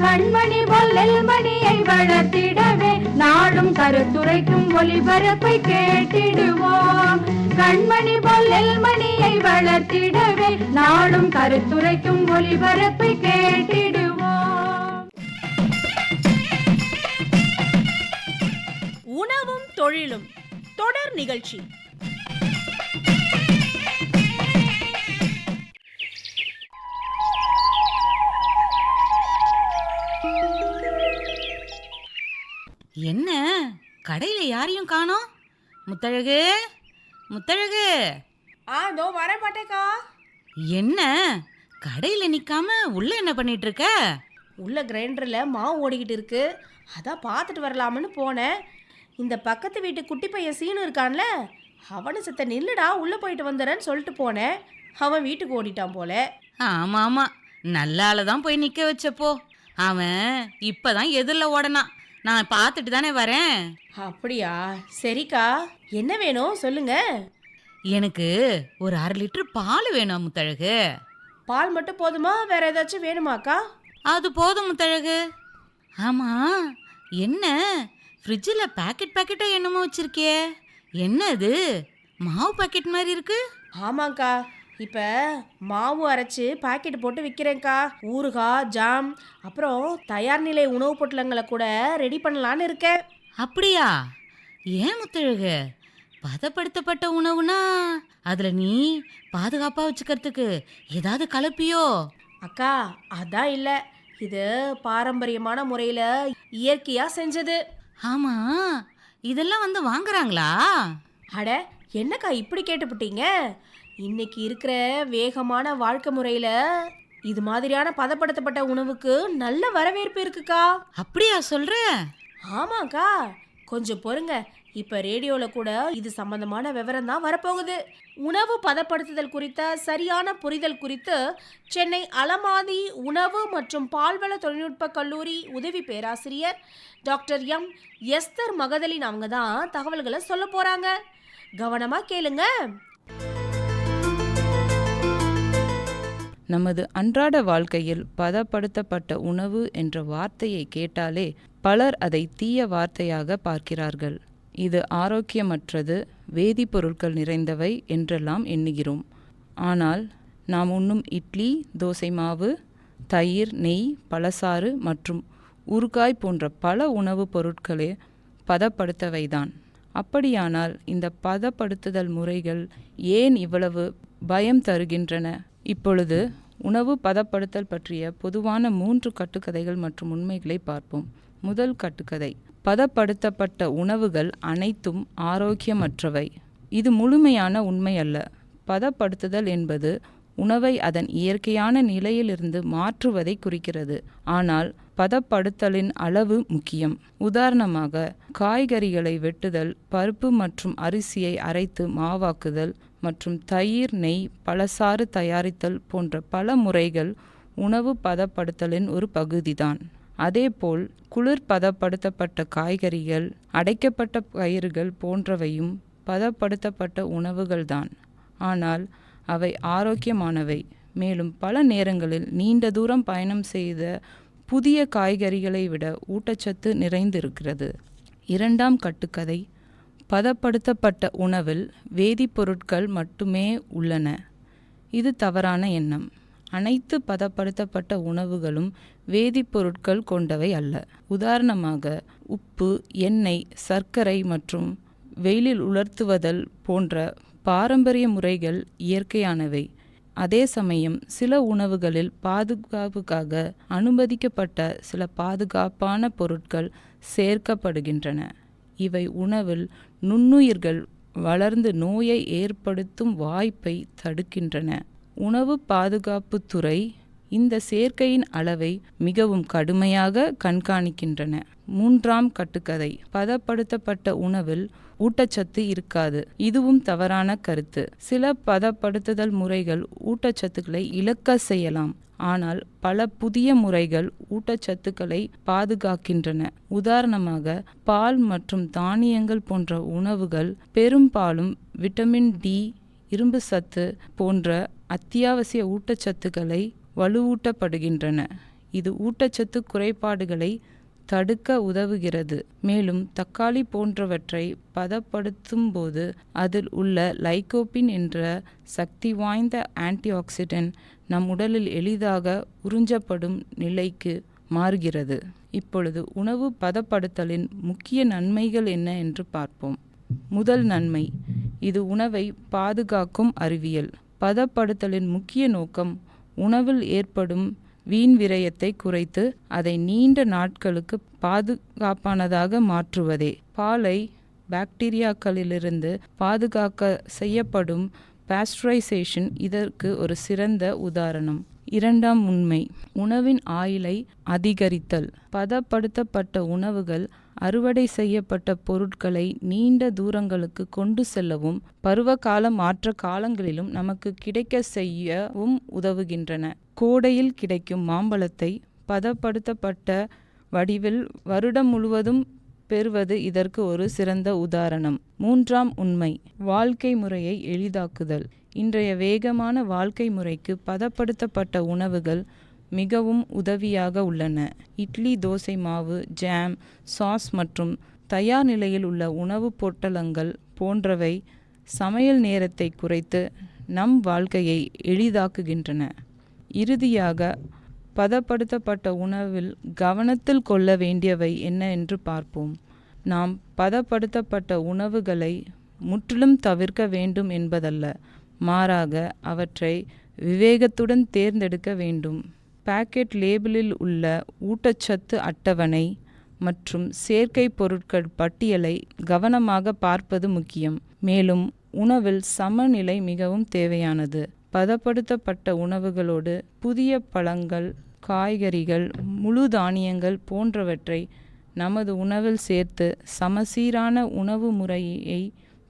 கண்மணி பொல்லில் மணியை வளர்த்திடவே நாடும் கருத்துரைக்கும் ஒளிபரப்பை கேட்டிடுவோம். கண்மணி பொல்லில் மணியை வளர்த்திடவே நாடும் கருத்துரைக்கும் ஒளிபரப்பை கேட்டிடுவோம். உணவும் தொழிலும் தொடர் நிகழ்ச்சி. என்ன? கடையில யாரையும் காணோம்? முத்தழகு முத்தழகு. ஆ தோ வர மாட்டேக்கா என்ன? கடையில நிக்காம உள்ள என்ன பண்ணிட்டு இருக்க உள்ள கிரைண்டரில் மாவு ஓடிக்கிட்டு இருக்கு. அதான் பார்த்துட்டு வரலாம்னு போனேன். இந்த பக்கத்து வீட்டு குட்டி பையன் சீனு இருக்கான்ல அவனு சித்த நில்லுடா உள்ளே போயிட்டு வந்துடுறேன்னு சொல்லிட்டு போனேன். அவன் வீட்டுக்கு ஓடிட்டான் போல. ஆமா ஆமா நல்ல ஆளை தான் போய் நிக்க வச்சப்போ. அவன் இப்பதான் எதிரில் ஓடனான். நான் பார்த்துட்டு தானே வரேன். அப்படியா? சரிக்கா. என்ன வேணும்? சொல்லுங்க. எனக்கு ஒரு அரை லிட்டர் பால் வேணும் முத்தழகு. பால் மட்டும் போதுமா? வேற ஏதாச்சும் வேணுமாக்கா? அது போதும் முத்தழகு. ஆமா என்ன? ஃப்ரிட்ஜில் பாக்கெட் பாக்கெட்டாக என்னமோ வச்சிருக்கியே. என்ன அது மாவு பாக்கெட் மாதிரி இருக்கு. ஆமாங்க்கா இப்போ மாவு அரைச்சு பாக்கெட் போட்டு விற்கிறேன்க்கா ஊறுகாய் ஜாம் அப்புறம் தயார் நிலை உணவுப் பொட்டலங்களை கூட ரெடி பண்ணலான்னு இருக்கேன். அப்படியா? ஏன் முத்தழகு? பதப்படுத்தப்பட்ட உணவுனா அதுல நீ பாதுகாப்பா வச்சுக்கிறதுக்கு ஏதாவது கலப்பியோ? அக்கா அதான் இல்லை. இது பாரம்பரியமான முறையில் இயற்கையாக செஞ்சது. ஆமா. இதெல்லாம் வந்து வாங்குறாங்களா? அட என்னக்கா இப்படி கேட்டுப்புட்டீங்க? இன்னைக்கு இருக்கிற வேகமான வாழ்க்கை முறையில் இது மாதிரியான பதப்படுத்தப்பட்ட உணவுக்கு நல்ல வரவேற்பு இருக்குக்கா. அப்படியா சொல்ற? ஆமாக்கா. கொஞ்சம் பொறுங்க. இப்ப ரேடியோல கூட இது சம்பந்தமான விவரம் தான் வரப்போகுது. உணவு பதப்படுத்துதல் குறித்த சரியான புரிதல் குறித்து சென்னை அலமாதி உணவு மற்றும் பால்வள தொழில்நுட்ப கல்லூரி உதவி பேராசிரியர் டாக்டர் எம். எஸ்தர் மகதலின் அவங்க தான் தகவல்களை சொல்ல போறாங்க. கவனமா கேளுங்க. நமது அன்றாட வாழ்க்கையில் பதப்படுத்தப்பட்ட உணவு என்ற வார்த்தையை கேட்டாலே பலர் அதை தீய வார்த்தையாக பார்க்கிறார்கள். இது ஆரோக்கியமற்றது வேதிப்பொருட்கள் நிறைந்தவை என்றெல்லாம் எண்ணுகிறோம். ஆனால் நாம் உண்ணும் இட்லி தோசை மாவு தயிர் நெய் பழசாறு மற்றும் ஊறுகாய் போன்ற பல உணவுப் பொருட்களே பதப்படுத்தவைதான். அப்படியானால் இந்த பதப்படுத்துதல் முறைகள் ஏன் இவ்வளவு பயம் தருகின்றன? இப்பொழுது உணவு பதப்படுத்தல் பற்றிய பொதுவான மூன்று கட்டுக்கதைகள் மற்றும் உண்மைகளை பார்ப்போம். முதல் கட்டுக்கதை. பதப்படுத்தப்பட்ட உணவுகள் அனைத்தும் ஆரோக்கியமற்றவை. இது முழுமையான உண்மை அல்ல. பதப்படுத்துதல் என்பது உணவை அதன் இயற்கையான நிலையிலிருந்து மாற்றுவதை குறிக்கிறது. ஆனால் பதப்படுத்தலின் அளவு முக்கியம். உதாரணமாக காய்கறிகளை வெட்டுதல் பருப்பு மற்றும் அரிசியை அரைத்து மாவாக்குதல் மற்றும் தயிர் நெய் பழசாறு தயாரித்தல் போன்ற பல முறைகள் உணவு பதப்படுத்தலின் ஒரு பகுதிதான். அதேபோல் குளிர் பதப்படுத்தப்பட்ட காய்கறிகள் அடைக்கப்பட்ட பயிர்கள் போன்றவையும் பதப்படுத்தப்பட்ட உணவுகள்தான். ஆனால் அவை ஆரோக்கியமானவை. மேலும் பல நேரங்களில் நீண்ட தூரம் பயணம் செய்த புதிய காய்கறிகளை விட ஊட்டச்சத்து நிறைந்திருக்கிறது. இரண்டாம் கட்டுக்கதை பதப்படுத்தப்பட்ட உணவில் வேதிப்பொருட்கள் மட்டுமே உள்ளன. இது தவறான எண்ணம். அனைத்து பதப்படுத்தப்பட்ட உணவுகளும் வேதிப்பொருட்கள் கொண்டவை அல்ல. உதாரணமாக உப்பு எண்ணெய் சர்க்கரை மற்றும் வெயிலில் உலர்த்துவதல் போன்ற பாரம்பரிய முறைகள் இயற்கையானவை. அதே சமயம் சில உணவுகளில் பாதுகாப்புக்காக அனுமதிக்கப்பட்ட சில பாதுகாப்பான பொருட்கள் சேர்க்கப்படுகின்றன. இவை உணவில் நுண்ணுயிர்கள் வளர்ந்து நோயை ஏற்படுத்தும் வாய்ப்பை தடுக்கின்றன. உணவு பாதுகாப்புத்துறை இந்த சேர்க்கையின் அளவை மிகவும் கடுமையாக கண்காணிக்கின்றன. மூன்றாம் கட்டுக்கதை. பதப்படுத்தப்பட்ட உணவில் ஊட்டச்சத்து இருக்காது. இதுவும் தவறான கருத்து. சில பதப்படுத்துதல் முறைகள் ஊட்டச்சத்துக்களை இழக்க செய்யலாம். ஆனால் பல புதிய முறைகள் ஊட்டச்சத்துக்களை பாதுகாக்கின்றன. உதாரணமாக பால் மற்றும் தானியங்கள் போன்ற உணவுகள் பெரும்பாலும் விட்டமின் டி இரும்பு சத்து போன்ற அத்தியாவசிய ஊட்டச்சத்துக்களை வலுவூட்டப்படுகின்றன. இது ஊட்டச்சத்து குறைபாடுகளை தடுக்க உதவுகிறது. மேலும் தக்காளி போன்றவற்றை பதப்படுத்தும் போது அதில் உள்ள லைகோபின் என்ற சக்தி வாய்ந்த ஆன்டிஆக்சிடென்ட் நம் உடலில் எளிதாக உறிஞ்சப்படும் நிலைக்கு மாறுகிறது. இப்பொழுது உணவு பதப்படுத்தலின் முக்கிய நன்மைகள் என்ன என்று பார்ப்போம். முதல் நன்மை இது உணவை பாதுகாக்கும் அறிவியல். பதப்படுத்தலின் முக்கிய நோக்கம் உணவில் ஏற்படும் வீண் விரயத்தை குறைத்து அதை நீண்ட நாட்களுக்கு பாதுகாப்பானதாக மாற்றுவதே. பாலை பாக்டீரியாக்களிலிருந்து பாதுகாக்க செய்யப்படும் பாஸ்டரைசேஷன் இதற்கு ஒரு சிறந்த உதாரணம். இரண்டாம் உண்மை உணவின் ஆயிலை அதிகரித்தல். பதப்படுத்தப்பட்ட உணவுகள் அறுவடை செய்யப்பட்ட பொருட்களை நீண்ட தூரங்களுக்கு கொண்டு செல்லவும் பருவகால மாற்ற காலங்களிலும் நமக்கு கிடைக்க செய்யவும் உதவுகின்றன. கோடையில் கிடைக்கும் மாம்பழத்தை பதப்படுத்தப்பட்ட வடிவில் வருடம் முழுவதும் பெறுவது இதற்கு ஒரு சிறந்த உதாரணம். மூன்றாம் உண்மை வாழ்க்கை முறையை எளிதாக்குதல். இன்றைய வேகமான வாழ்க்கை முறைக்கு பதப்படுத்தப்பட்ட உணவுகள் மிகவும் உதவியாக உள்ளன. இட்லி தோசை மாவு ஜாம் சாஸ் மற்றும் தயார் நிலையில் உள்ள உணவுப் பொட்டலங்கள் போன்றவை சமையல் நேரத்தை குறைத்து நம் வாழ்க்கையை எளிதாக்குகின்றன. இறுதியாக பதப்படுத்தப்பட்ட உணவில் கவனத்தில் கொள்ள வேண்டியவை என்ன என்று பார்ப்போம். நாம் பதப்படுத்தப்பட்ட உணவுகளை முற்றிலும் தவிர்க்க வேண்டும் என்பதல்ல. மாறாக அவற்றை விவேகத்துடன் தேர்ந்தெடுக்க வேண்டும். பாக்கெட் லேபிளில் உள்ள ஊட்டச்சத்து அட்டவணை மற்றும் செயற்கை பொருட்கள் பட்டியலை கவனமாக பார்ப்பது முக்கியம். மேலும் உணவில் சமநிலை மிகவும் தேவையானது. பதப்படுத்தப்பட்ட உணவுகளோடு புதிய பழங்கள் காய்கறிகள் முழு தானியங்கள் போன்றவற்றை நமது உணவில் சேர்த்து சமசீரான உணவு முறையை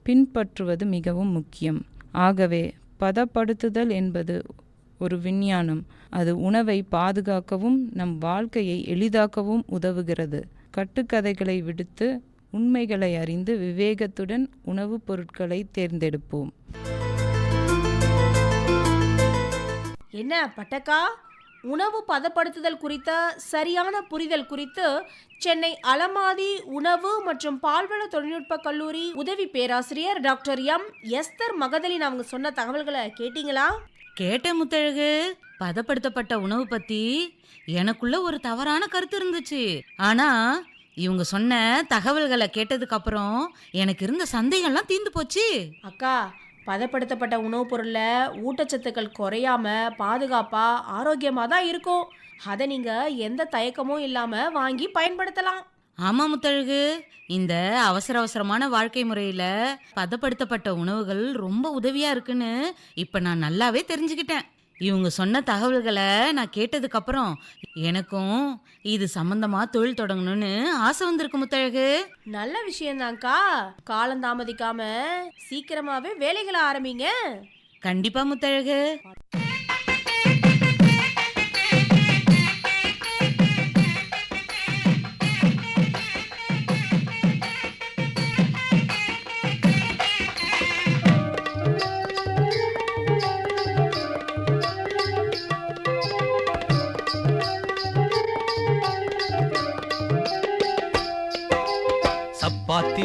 பின்பற்றுவது மிகவும் முக்கியம். ஆகவே பதப்படுத்துதல் என்பது ஒரு விஞ்ஞானம். அது உணவை பாதுகாக்கவும் நம் வாழ்க்கையை எளிதாக்கவும் உதவுகிறது. கட்டுக்கதைகளை விடுத்து உண்மைகளை அறிந்து விவேகத்துடன் உணவுப் பொருட்களை தேர்ந்தெடுப்போம். என்ன பட்டக்கா? உணவு பதப்படுத்துதல் குறித்த சரியான புரிதல் குறித்து சென்னை அலமாதி உணவு மற்றும் பால்வள தொழில்நுட்ப கல்லூரி உதவி பேராசிரியர் டாக்டர் எம். எஸ்தர் மகதலின் அவங்க சொன்ன தகவல்களை கேட்டிங்களா? கேட்ட முத்தழகு பதப்படுத்தப்பட்ட உணவு பத்தி எனக்குள்ள ஒரு தவறான கருத்து இருந்துச்சு. ஆனா இவங்க சொன்ன தகவல்களை கேட்டதுக்கு அப்புறம் எனக்கு இருந்த சந்தேகம்லாம் தீர்ந்து போச்சு. அக்கா பதப்படுத்தப்பட்ட உணவுப் பொருளில் ஊட்டச்சத்துக்கள் குறையாம பாதுகாப்பா ஆரோக்கியமாக தான் இருக்கும். அதை நீங்கள் எந்த தயக்கமும் இல்லாமல் வாங்கி பயன்படுத்தலாம். ஆமா முத்தழகு. இந்த அவசர அவசரமான வாழ்க்கை முறையில பதப்படுத்தப்பட்ட உணவுகள் ரொம்ப உதவியா இருக்குன்னு இப்ப நான் நல்லாவே தெரிஞ்சுக்கிட்டேன். இவங்க சொன்ன தகவல்களை நான் கேட்டதுக்கு அப்புறம் எனக்கும் இது சம்பந்தமா தொழில் தொடங்கணும்னு ஆசை வந்திருக்கு முத்தழகு. நல்ல விஷயம்தான்க்கா காலம் தாமதிக்காம சீக்கிரமாவே வேலைகளை ஆரம்பிங்க. கண்டிப்பா முத்தழகு.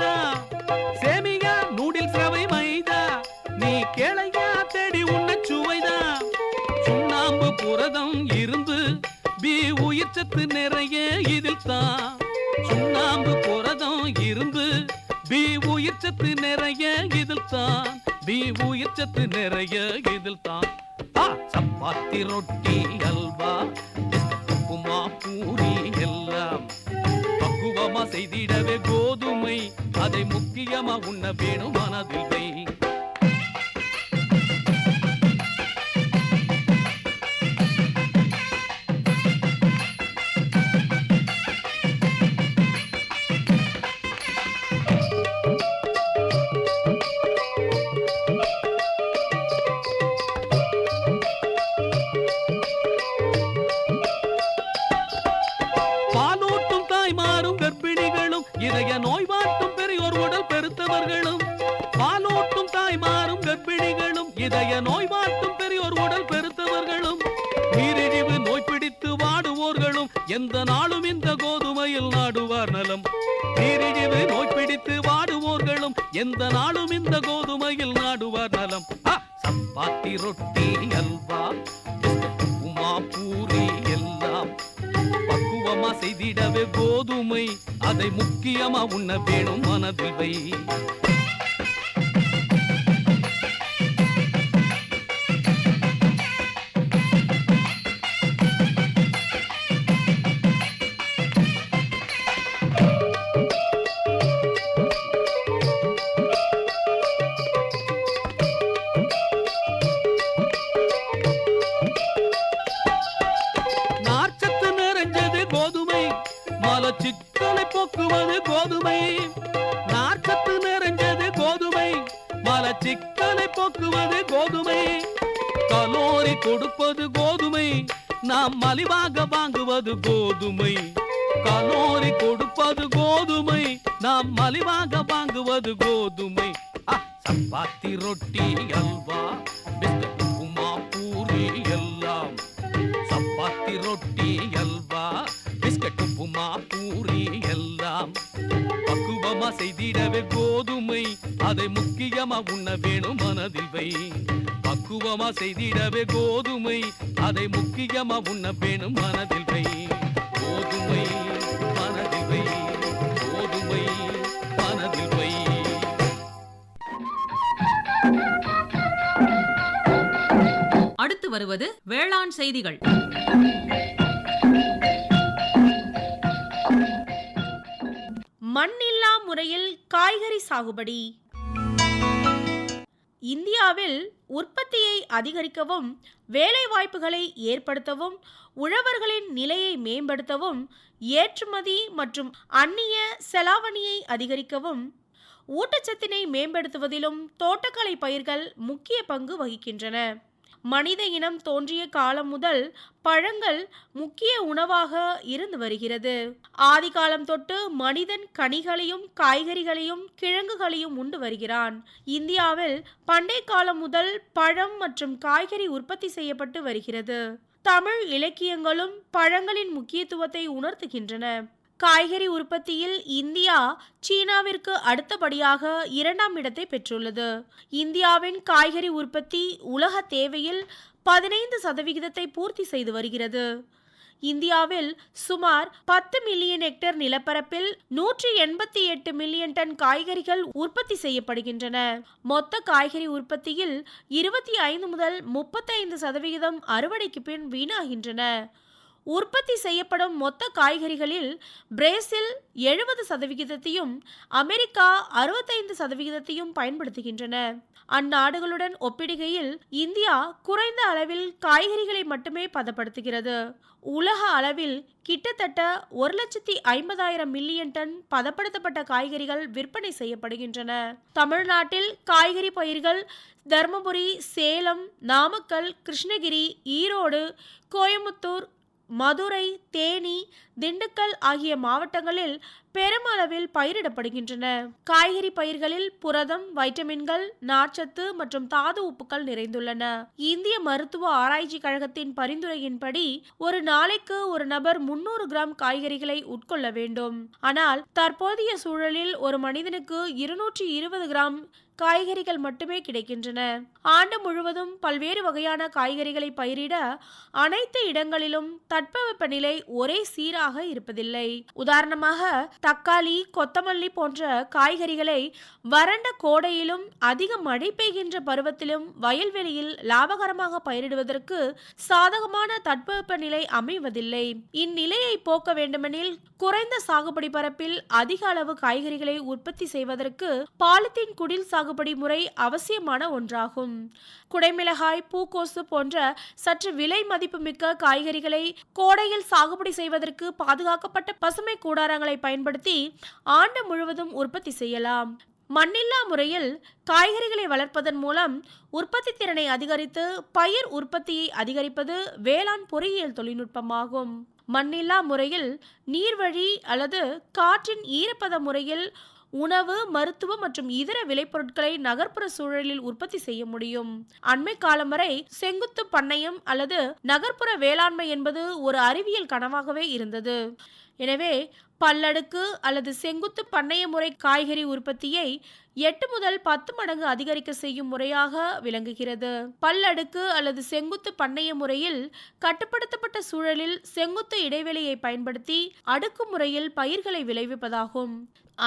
மைதா சேமியா நூடில் ரவை மைதா நீ கேளையா தேடி உன்ன சுவைதா. சுண்ணாம்பு புரதம் இருந்து பி உயிர் சத்து நிறைய இதில் தான் சுண்ணாம்பு புரதம் இருந்து பி உயிர் சத்து நிறைய இதில் தான் பி உயிர் சத்து நிறைய இதில் தான் சப்பாத்தி ரொட்டி அல்வா அதை முக்கியமா உன்ன வேணும் மனதில் வை. மாணவர்களும் பெருத்தவர்களும் பாலூட்டும் தாய்மாரும் கர்ப்பிணிகளும் இதய நோய் வாட்டும் பெரியோர் உடல் பெருத்தவர்களும் நீரிழிவு நோய் பிடித்து வாடுவோர்களும் எந்த நாளும் இந்த கோதுமையில் நாடுவார் நலம். நீரிழிவு நோய் பிடித்து வாடுவோர்களும் எந்த நாளும் இந்த கோதுமையில் நாடுவார் நலம். ஆ, சப்பாத்தி ரொட்டி அல்வா உமா பூரி செய்திடவே போதுமை. அதை முக்கியமா உண்ண வேணும் மனதில் வை சிக்கலை போக்குவது கோதுமை. நார்ச்சத்து நிறைஞ்சது கோதுமை. மலச்சிக்கலை போக்குவது கோதுமை. கலோரி கொடுப்பது கோதுமை. நாம் மலிவாக வாங்குவது கோதுமை. கலோரி கொடுப்பது கோதுமை. நாம் மலிவாக வாங்குவது கோதுமை. சப்பாத்தி ரொட்டி அல்வா. செய்திடவே கோதுமை. அதை முக்கியமா உண்ண வேணும் மனதில் வை. பக்குவமா செய்திடவே கோதுமை. அதை முக்கியமா உண்ண வேணும் மனதில் வை. கோதுமை மனதில் வை. கோதுமை மனதில் வை. அடுத்து வருவது வேளாண் செய்திகள். மண்ணில்லா முறையில் காய்கறி சாகுபடி. இந்தியாவில் உற்பத்தியை அதிகரிக்கவும் வேலைவாய்ப்புகளை ஏற்படுத்தவும் உழவர்களின் நிலையை மேம்படுத்தவும் ஏற்றுமதி மற்றும் அந்நிய செலாவணியை அதிகரிக்கவும் ஊட்டச்சத்தினை மேம்படுத்துவதிலும் தோட்டக்கலை பயிர்கள் முக்கிய பங்கு வகிக்கின்றன. மனித இனம் தோன்றிய காலம் முதல் பழங்கள் முக்கிய உணவாக இருந்து வருகிறது. ஆதி காலம் தொட்டு மனிதன் கனிகளையும் காய்கறிகளையும் கிழங்குகளையும் உண்டு வருகிறான். இந்தியாவில் பண்டை காலம் முதல் பழம் மற்றும் காய்கறி உற்பத்தி செய்யப்பட்டு வருகிறது. தமிழ் இலக்கியங்களும் பழங்களின் முக்கியத்துவத்தை உணர்த்துகின்றன. காய்கறி உற்பத்தியில் இந்தியா சீனாவிற்கு அடுத்தபடியாக இரண்டாம் இடத்தை பெற்றுள்ளது. இந்தியாவின் காய்கறி உற்பத்தி உலக தேவையில் பதினைந்து சதவிகிதத்தை பூர்த்தி செய்து வருகிறது. இந்தியாவில் சுமார் பத்து மில்லியன் ஹெக்டேர் நிலப்பரப்பில் நூற்றி எண்பத்தி எட்டு மில்லியன் டன் காய்கறிகள் உற்பத்தி செய்யப்படுகின்றன. மொத்த காய்கறி உற்பத்தியில் இருபத்தி ஐந்து முதல் முப்பத்தைந்து சதவிகிதம் அறுவடைக்கு பின் வீணாகின்றன. உற்பத்தி செய்யப்படும் மொத்த காய்கறிகளில் பிரேசில் எழுபது சதவிகிதத்தையும் அமெரிக்கா அறுபத்தைந்து சதவிகிதத்தையும் பயன்படுத்துகின்றன. அந்நாடுகளுடன் ஒப்பிடுகையில் இந்தியா குறைந்த அளவில் காய்கறிகளை மட்டுமே பதப்படுத்துகிறது. உலக அளவில் கிட்டத்தட்ட ஒரு லட்சத்தி ஐம்பதாயிரம் மில்லியன் டன் பதப்படுத்தப்பட்ட காய்கறிகள் விற்பனை செய்யப்படுகின்றன. தமிழ்நாட்டில் காய்கறி பயிர்கள் தருமபுரி சேலம் நாமக்கல் கிருஷ்ணகிரி ஈரோடு கோயம்புத்தூர் மதுரை தேனி திண்டுக்கல் ஆகிய மாவட்டங்களில் பெருமளவில் பயிரிடப்படுகின்றன. காய்கறி பயிர்களில் புரதம் வைட்டமின்கள் நார்ச்சத்து மற்றும் தாது உப்புக்கள் நிறைந்துள்ளன. இந்திய மருத்துவ ஆராய்ச்சி கழகத்தின் பரிந்துரையின்படி ஒரு நாளைக்கு ஒரு நபர் முன்னூறு கிராம் காய்கறிகளை உட்கொள்ள வேண்டும். ஆனால் தற்போதைய சூழலில் ஒரு மனிதனுக்கு இருநூற்றி இருபது கிராம் காய்கறிகள் மட்டுமே கிடைக்கின்றன. ஆண்டு முழுவதும் பல்வேறு வகையான காய்கறிகளை பயிரிட அனைத்து இடங்களிலும் தட்பவெப்பநிலை ஒரே சீராக இருப்பதில்லை. உதாரணமாக தக்காளி கொத்தமல்லி போன்ற காய்கறிகளை வறண்ட கோடையிலும் அதிக மழை பெய்கின்ற பருவத்திலும் வயல்வெளியில் லாபகரமாக பயிரிடுவதற்கு சாதகமான தட்பவெப்பநிலை அமைவதில்லை. இந்நிலையை போக்க வேண்டுமெனில் குறைந்த சாகுபடி பரப்பில் அதிக அளவு காய்கறிகளை உற்பத்தி செய்வதற்கு பாலித்தீன் குடில் சாகுபடி முறை அவசியமான ஒன்றாகும். குடைமிளகாய் பூக்கோசு போன்ற சற்று விலை மதிப்புமிக்க காய்கறிகளை கோடையில் சாகுபடி செய்வதற்கு பாதுகாக்கப்பட்ட பசுமை கூடாரங்களை பயன்படுத்தி ஆண்டு முழுவதும் உற்பத்தி செய்யலாம். மண்ணில்லா முறையில் காய்கறிகளை வளர்ப்பதன் மூலம் உற்பத்தி திறனை அதிகரித்து பயிர் உற்பத்தியை அதிகரிப்பது வேளாண் பொறியியல் தொழில்நுட்பமாகும். மண்ணில்லா முறையில் நீர்வழி அல்லது காற்றின் ஈரப்பத முறையில் உணவு மருத்துவ மற்றும் இதர விளைபொருட்களை நகர்ப்புற சூழலில் உற்பத்தி செய்ய முடியும். அண்மை காலம் வரை செங்குத்து பண்ணையம் அல்லது நகர்ப்புற வேளாண்மை என்பது ஒரு அறிவியல் கனவாகவே இருந்தது. எனவே பல்லடுக்கு அல்லது செங்குத்து பண்ணைய முறை காய்கறி உற்பத்தியை எட்டு முதல் பத்து மடங்கு அதிகரிக்க செய்யும் முறையாக விளங்குகிறது. பல்லடுக்கு அல்லது செங்குத்து பண்ணைய முறையில் கட்டுப்படுத்தப்பட்ட சூழலில் செங்குத்து இடைவெளியை பயன்படுத்தி அடுக்கு முறையில் பயிர்களை விளைவிப்பதாகும்.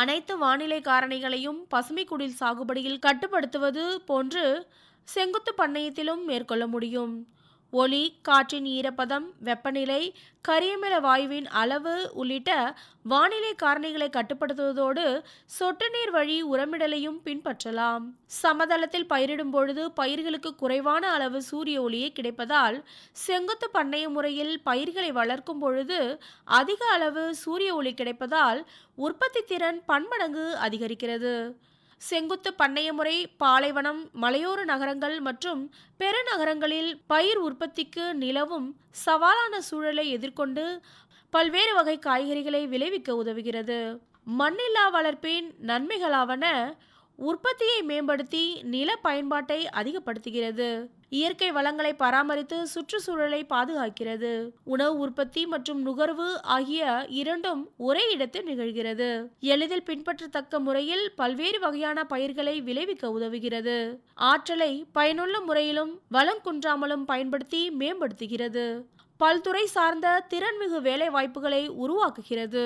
அனைத்து வானிலை காரணிகளையும் பசுமை குடில் சாகுபடியில் கட்டுப்படுத்துவது போன்று செங்குத்து பண்ணையத்திலும் மேற்கொள்ள முடியும். ஒளி காற்றின் ஈரப்பதம் வெப்பநிலை கரியமில வாயுவின் அளவு உள்ளிட்ட வானிலை காரணிகளை கட்டுப்படுத்துவதோடு சொட்டு நீர் வழி உரமிடலையும் பின்பற்றலாம். சமதளத்தில் பயிரிடும் பொழுது பயிர்களுக்கு குறைவான அளவு சூரிய ஒளியே கிடைப்பதால் செங்குத்து பண்ணைய முறையில் பயிர்களை வளர்க்கும் பொழுது அதிக அளவு சூரிய ஒளி கிடைப்பதால் உற்பத்தி திறன் பன்மடங்கு அதிகரிக்கிறது. செங்குத்து பண்ணைய முறை பாலைவனம் மலையோர நகரங்கள் மற்றும் பெருநகரங்களில் பயிர் உற்பத்திக்கு நிலவும் சவாலான சூழலை எதிர்கொண்டு பல்வேறு வகை காய்கறிகளை விளைவிக்க உதவுகிறது. மண்ணில்லா வளர்ப்பின் நன்மைகளாவன உற்பத்தியை மேம்படுத்தி நில பயன்பாட்டை அதிகப்படுத்துகிறது. இயற்கை வளங்களை பராமரித்து சுற்றுச்சூழலை பாதுகாக்கிறது. உணவு உற்பத்தி மற்றும் நுகர்வு ஆகிய இரண்டும் ஒரே இடத்தில் நிகழ்கிறது. எளிதில் பின்பற்றத்தக்க முறையில் பல்வேறு வகையான பயிர்களை விளைவிக்க உதவுகிறது. ஆற்றலை பயனுள்ள முறையிலும் வளம் குன்றாமலும் பயன்படுத்தி மேம்படுத்துகிறது. பல்துறை சார்ந்த திறன்மிகு வேலை வாய்ப்புகளை உருவாக்குகிறது.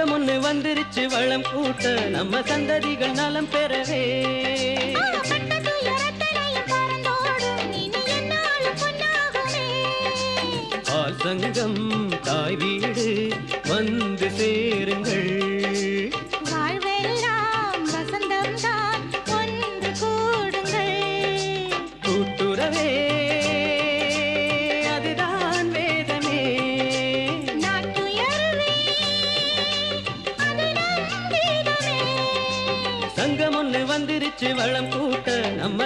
சங்கம் ஒண்ணு வந்துருச்சு வளம் கூட்ட நம்ம சந்ததிகள் நலம் பெறவே. சங்கம் தாய் வீடு வந்து சேருங்கள்.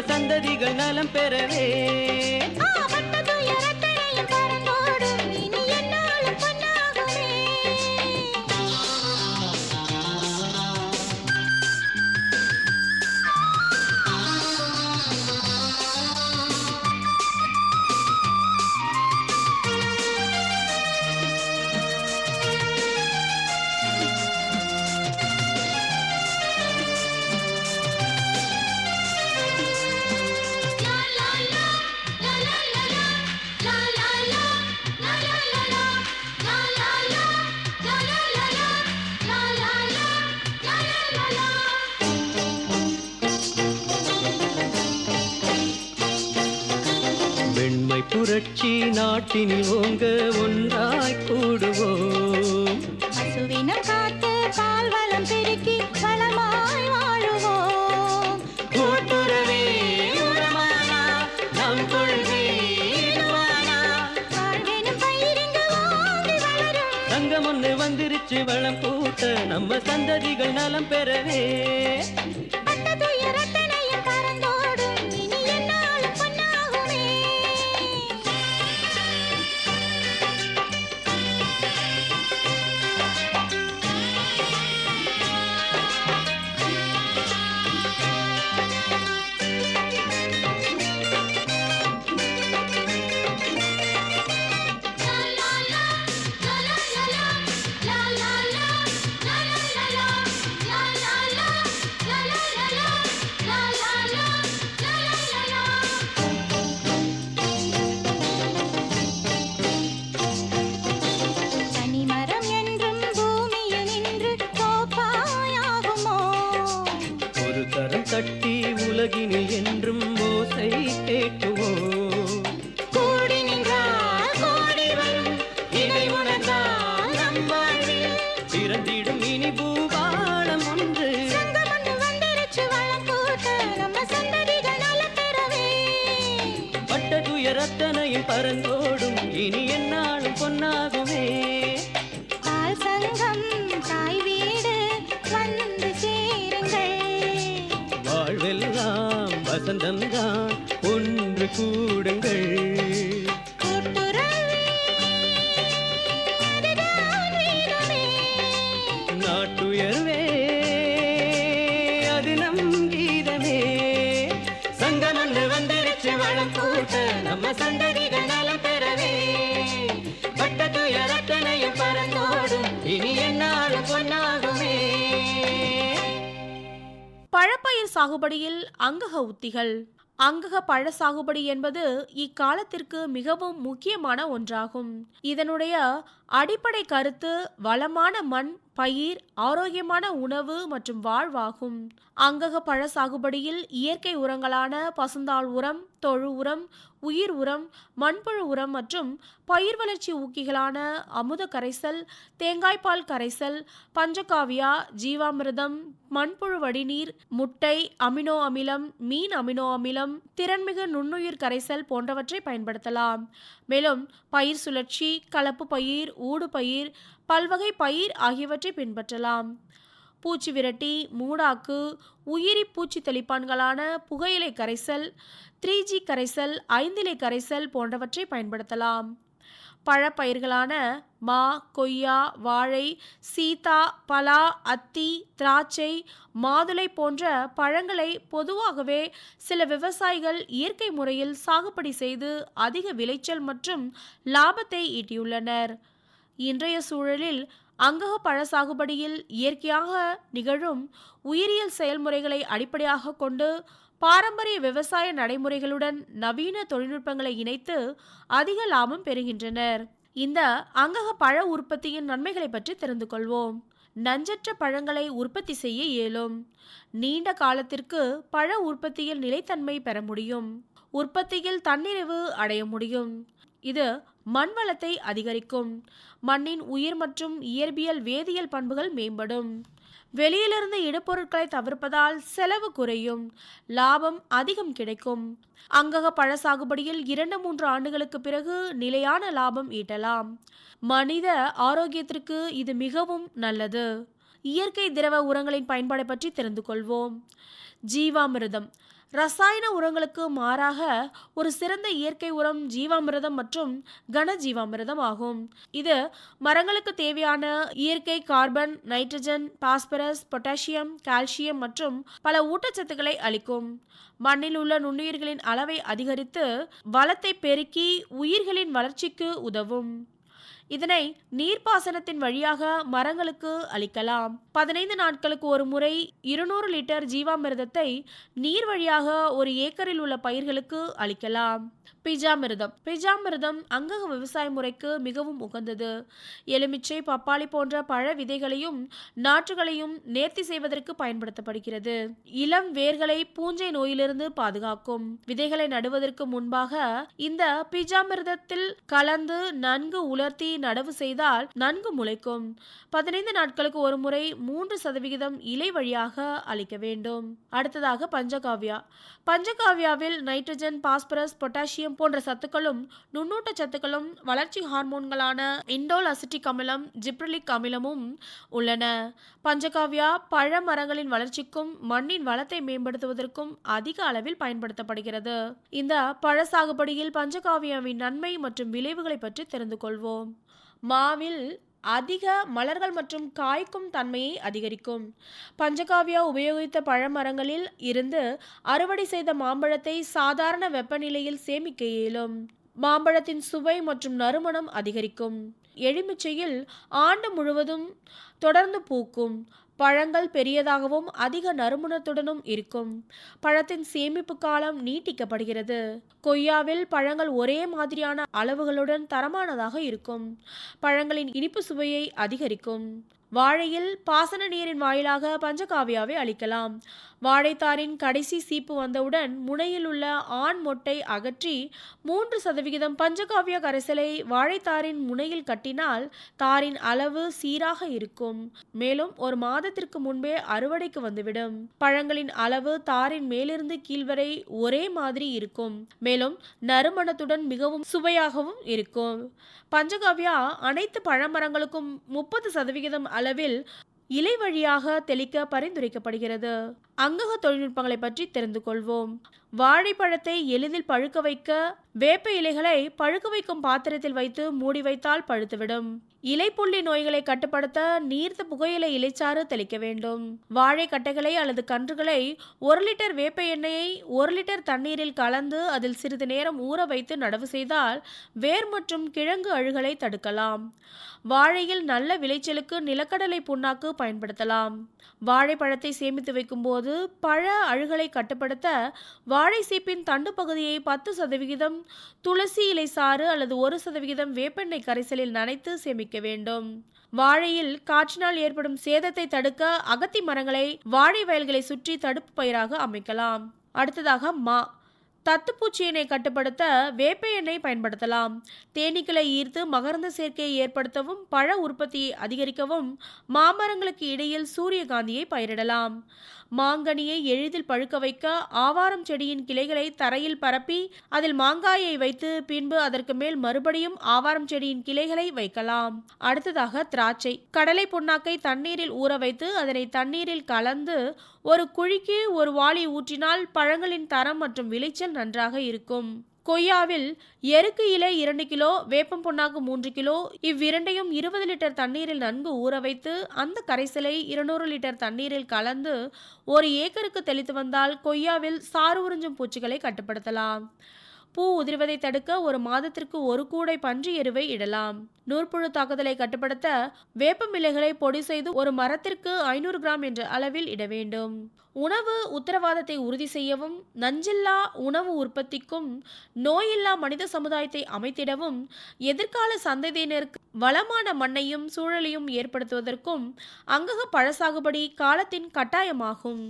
சந்ததிகள் நலம் பெறவே. புரட்சி நாட்டினில் ஓங்க ஒன்றாய் கூடுவோம். பசுவினம் காத்து பால் வளம் பெருக்கி வளமாய் வாழுவோம். கூட்டுறவே உரமானா நம் கொள்கை சங்கம் ஒண்ணு வந்துருச்சு வளம் கூட்ட நம்ம சந்ததிகள் நலம் பெறவே. சாகுபடியில் அங்கக உத்திகள். அங்கக பழ சாகுபடி என்பது இக்காலத்திற்கு மிகவும் முக்கியமான ஒன்றாகும். இதனுடைய அடிப்படை கருத்து வளமான மண் பயிர் ஆரோக்கியமான உணவு மற்றும் வாழ்வாகும். அங்கக பழ சாகுபடியில் இயற்கை உரங்களான பசுந்தாள் உரம் தொழு உரம் உயிர் உரம் மண்புழு உரம் மற்றும் பயிர் வளர்ச்சி ஊக்கிகளான அமுத கரைசல் தேங்காய்பால் கரைசல் பஞ்சகாவியா ஜீவாமிர்தம் மண்புழு வடிநீர் முட்டை அமினோ அமிலம் மீன் அமினோ அமிலம் திறன்மிகு நுண்ணுயிர் கரைசல் போன்றவற்றை பயன்படுத்தலாம். மேலும் பயிர் சுழற்சி கலப்பு பயிர் ஊடு பயிர் பல்வகை பயிர் ஆகியவற்றை பின்பற்றலாம். பூச்சி விரட்டி மூடாக்கு உயிரி பூச்சி தெளிப்பான்களான புகையிலை கரைசல் த்ரீ ஜி கரைசல் ஐந்திலை கரைசல் போன்றவற்றை பயன்படுத்தலாம். பழப்பயிர்களான மா கொய்யா வாழை சீதா பலா அத்தி திராட்சை மாதுளை போன்ற பழங்களை பொதுவாகவே சில விவசாயிகள் இயற்கை முறையில் சாகுபடி செய்து அதிக விளைச்சல் மற்றும் லாபத்தை ஈட்டியுள்ளனர். இன்றைய சூழலில் அங்கக பழ சாகுபடியில் இயற்கையாக நிகழும் உயிரியல் செயல்முறைகளை அடிப்படையாக கொண்டு பாரம்பரிய விவசாய நடைமுறைகளுடன் நவீன தொழில்நுட்பங்களை இணைத்து அதிக லாபம் பெறுகின்றனர். இந்த அங்கக பழ உற்பத்தியின் நன்மைகளை பற்றி தெரிந்து கொள்வோம். நஞ்சற்ற பழங்களை உற்பத்தி செய்ய இயலும். நீண்ட காலத்திற்கு பழ உற்பத்தியில் நிலைத்தன்மை பெற முடியும். உற்பத்தியில் தன்னிறைவு அடைய முடியும். இது மண் வளத்தை அதிகரிக்கும். மண்ணின் உயிர் மற்றும் இயற்பியல் வேதியியல் பண்புகள் மேம்படும். வெளியிலிருந்து இடுபொருட்களை தவிர்ப்பதால் செலவு குறையும். லாபம் அதிகம் கிடைக்கும். அங்கக பழ சாகுபடியில் இரண்டு மூன்று ஆண்டுகளுக்கு பிறகு நிலையான லாபம் ஈட்டலாம். மனித ஆரோக்கியத்திற்கு இது மிகவும் நல்லது. இயற்கை திரவ உரங்களின் பயன்பாடு பற்றி தெரிந்து கொள்வோம். ஜீவாமிர்தம். ரசாயன உரங்களுக்கு மாறாக ஒரு சிறந்த இயற்கை உரம் ஜீவாமிரதம் மற்றும் கன ஜீவாமிரதம் ஆகும். இது மரங்களுக்கு தேவையான இயற்கை carbon nitrogen phosphorus potassium calcium மற்றும் பல ஊட்டச்சத்துக்களை அளிக்கும். மண்ணில் உள்ள நுண்ணுயிர்களின் அளவை அதிகரித்து வளத்தை பெருக்கி உயிர்களின் வளர்ச்சிக்கு உதவும். இதனை நீர்ப்பாசனத்தின் வழியாக மரங்களுக்கு அளிக்கலாம். பதினைந்து நாட்களுக்கு ஒரு முறை இருநூறு லிட்டர் ஜீவாமிர்தத்தை நீர் வழியாக ஒரு ஏக்கரில் உள்ள பயிர்களுக்கு அளிக்கலாம். பிஜாமிர்தம். பிஜாமிர்தம் அங்கக விவசாய முறைக்கு மிகவும் உகந்தது. எலுமிச்சை பப்பாளி போன்ற பழ விதைகளையும் நாற்றுகளையும் நேர்த்தி செய்வதற்கு பயன்படுத்தப்படுகிறது. இளம் வேர்களை பூஞ்சை நோயிலிருந்து பாதுகாக்கும். விதைகளை நடுவதற்கு முன்பாக இந்த பிஜாமிர்தத்தில் கலந்து நன்கு உலர்த்தி நடவு செய்தால் நன்கு முளைக்கும். பதினைந்து நாட்களுக்கு ஒரு முறை மூன்று சதவிகிதம் இலை வழியாக அளிக்க வேண்டும். அடுத்ததாக பஞ்சகாவியா. பஞ்சகாவியாவில் நைட்ரஜன் பாஸ்பரஸ் பொட்டாசியம் போன்ற சத்துக்களும் நுண்ணூட்ட சத்துக்களும் வளர்ச்சி ஹார்மோன்களான இண்டோல் அசிட்டிக் அமிலம் ஜிப்ரலிக் அமிலமும் உள்ளன. பஞ்சகாவியா பழ மரங்களின் வளர்ச்சிக்கும் மண்ணின் வளத்தை மேம்படுத்துவதற்கும் அதிக அளவில் பயன்படுத்தப்படுகிறது. இந்த பழ சாகுபடியில் பஞ்சகாவியாவின் நன்மை மற்றும் விளைவுகளை பற்றி தெரிந்து கொள்வோம். மாவில் அதிக மலர்கள் மற்றும் காய்க்கும் தன்மையை அதிகரிக்கும். பஞ்சகாவியா உபயோகித்த பழமரங்களில் இருந்து அறுவடை செய்த மாம்பழத்தை சாதாரண வெப்பநிலையில் சேமிக்க இயலும். மாம்பழத்தின் சுவை மற்றும் நறுமணம் அதிகரிக்கும். எலுமிச்சையில் ஆண்டு முழுவதும் தொடர்ந்து பூக்கும். பழங்கள் பெரியதாகவும் அதிக நறுமணத்துடனும் இருக்கும். பழத்தின் சேமிப்பு காலம் நீட்டிக்கப்படுகிறது. கொய்யாவில் பழங்கள் ஒரே மாதிரியான அளவுகளுடன் தரமானதாக இருக்கும். பழங்களின் இனிப்பு சுவையை அதிகரிக்கும். வாழையில் பாசன நீரின் வாயிலாக பஞ்சகாவியாவை அளிக்கலாம். வாழைத்தாரின் கடைசி சீப்பு வந்தவுடன் முனையில் உள்ள ஆண் மொட்டை அகற்றி மூன்று சதவிகிதம் பஞ்சகாவிய கரைசலை வாழைத்தாரின் முனையில் கட்டினால் தாரின் அளவு சீராக இருக்கும். மேலும் ஒரு மாதத்திற்கு முன்பே அறுவடைக்கு வந்துவிடும். பழங்களின் அளவு தாரின் மேலிருந்து கீழ்வரை ஒரே மாதிரி இருக்கும். மேலும் நறுமணத்துடன் மிகவும் சுவையாகவும் இருக்கும். பஞ்சகாவியா அனைத்து பழமரங்களுக்கும் முப்பது சதவிகிதம் அளவில் இலை வழியாக தெளிக்க பரிந்துரைக்கப்படுகிறது. அங்கக தொழில்நுட்பங்களை பற்றி தெரிந்து கொள்வோம் வாழைப்பழத்தை எளிதில் பழுக்க வைக்க வேப்ப இலைகளை பழுக்க வைக்கும் பாத்திரத்தில் வைத்து மூடி வைத்தால் பழுத்துவிடும். இலைப்புள்ளி நோய்களை கட்டுப்படுத்த நீர்த்த புகையிலை இலைச்சாறு தெளிக்க வேண்டும். வாழை கட்டைகளை அல்லது கன்றுகளை ஒரு லிட்டர் வேப்ப எண்ணெயை ஒரு லிட்டர் தண்ணீரில் கலந்து அதில் சிறிது நேரம் ஊற வைத்து நடவு செய்தால் வேர் மற்றும் கிழங்கு அழுகலை தடுக்கலாம். வாழையில் நல்ல விளைச்சலுக்கு நிலக்கடலை புண்ணாக்கு பயன்படுத்தலாம். வாழைப்பழத்தை சேமித்து வைக்கும்போது பழ அழுகலை கட்டுப்படுத்த வாழை சீப்பின் தண்டு பகுதியை பத்து சதவிகிதம் துளசி இலை சாறு அல்லது ஒரு சதவிகிதம் வேப்பெண்ணெய் கரைசலில் நனைத்து சேமிக்க வேண்டும். வாழையில் காற்றினால் ஏற்படும் சேதத்தை தடுக்க அகத்தி மரங்களை வாழை வயல்களை சுற்றி தடுப்பு பயிராக அமைக்கலாம். அடுத்ததாக மா தத்துப்பூச்சியினை கட்டுப்படுத்த வேப்ப எண்ணெய் பயன்படுத்தலாம். தேனீக்களை ஈர்த்து மகரந்த சேர்க்கையை ஏற்படுத்தவும் பழ உற்பத்தியை அதிகரிக்கவும் மாமரங்களுக்கு இடையில் சூரியகாந்தியை பயிரிடலாம். மாங்கனியை எளிதில் பழுக்க வைக்க ஆவாரம் செடியின் கிளைகளை தரையில் பரப்பி அதில் மாங்காயை வைத்து பின்பு அதற்கு மேல் மறுபடியும் ஆவாரம் செடியின் கிளைகளை வைக்கலாம். அடுத்ததாக திராட்சை. கடலை புண்ணாக்கை தண்ணீரில் ஊற வைத்து அதனை தண்ணீரில் கலந்து ஒரு குழிக்கு ஒரு வாளி ஊற்றினால் பழங்களின் தரம் மற்றும் விளைச்சல் நன்றாக இருக்கும். கொய்யாவில் எருக்கு இலை இரண்டு கிலோ வேப்பம் புண்ணாக்கு மூன்று கிலோ இவ்விரண்டையும் இருபது லிட்டர் தண்ணீரில் நன்கு ஊற வைத்து அந்த கரைசலை இருநூறு லிட்டர் தண்ணீரில் கலந்து ஒரு ஏக்கருக்கு தெளித்து வந்தால் கொய்யாவில் சாறு உறிஞ்சும் பூச்சிகளை கட்டுப்படுத்தலாம். பூ உதிர்வதை தடுக்க ஒரு மாதத்திற்கு ஒரு கூடை பன்றி எருவை இடலாம். நூற்புழு தாக்குதலை கட்டுப்படுத்த வேப்பம் இலைகளை பொடி செய்து ஒரு மரத்திற்கு ஐநூறு கிராம் என்ற அளவில் இட வேண்டும். உணவு உத்தரவாதத்தை உறுதி செய்யவும் நஞ்சில்லா உணவு உற்பத்திக்கும் நோயில்லா மனித சமுதாயத்தை அமைத்திடவும் எதிர்கால சந்ததியினருக்கு வளமான மண்ணையும் சூழலையும் ஏற்படுத்துவதற்கும் அங்கக பழ சாகுபடி காலத்தின் கட்டாயமாகும்.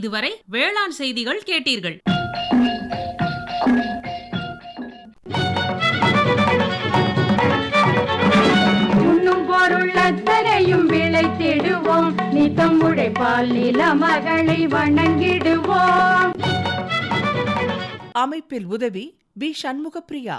இதுவரை வேளாண் செய்திகள் கேட்டீர்கள். உண்ணும் பொருள் அத்தனையும் விளைத்திடுவோம். நித்தம் உழைப்பால் நில மகளை வணங்கிடுவோம். அமைப்பில் உதவி பி சண்முகப்பிரியா.